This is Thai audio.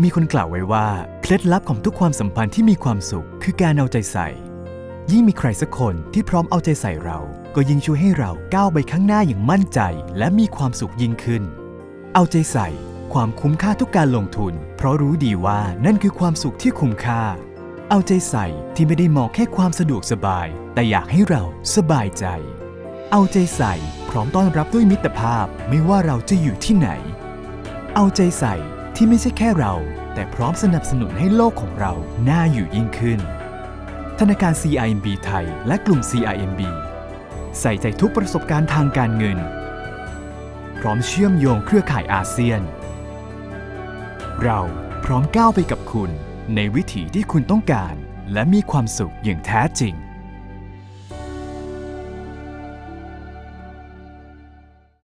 มีคนกล่าวไว้ว่า เคล็ดลับของทุกความสัมพันธ์ที่มีความสุข คือการเอาใจใส่ ยิ่งมีใครสักคนที่พร้อมเอาใจใส่เรา ก็ยิ่งช่วยให้เราก้าวไปข้างหน้าอย่างมั่นใจ และมีความสุขยิ่งขึ้น เอาใจใส่ ความคุ้มค่าทุกการลงทุน เพราะรู้ดีว่านั่นคือความสุขที่คุ้มค่า เอาใจใส่ที่ไม่ได้มองแค่ความสะดวกสบาย แต่อยากให้เราสบายใจ เอาใจใส่พร้อมต้อนรับด้วยมิตรภาพ ไม่ว่าเราจะอยู่ที่ไหน เอาใจใส่ ที่ไม่ใช่แค่เรา แต่พร้อมสนับสนุนให้โลกของเราน่าอยู่ยิ่งขึ้น ธนาคาร CIMB ไทย และกลุ่ม CIMB ใส่ใจทุกประสบการณ์ทางการเงิน พร้อมเชื่อมโยงเครือข่ายอาเซียน เราพร้อมก้าวไปกับคุณ ในวิถีที่คุณต้องการ และมีความสุขอย่างแท้จริง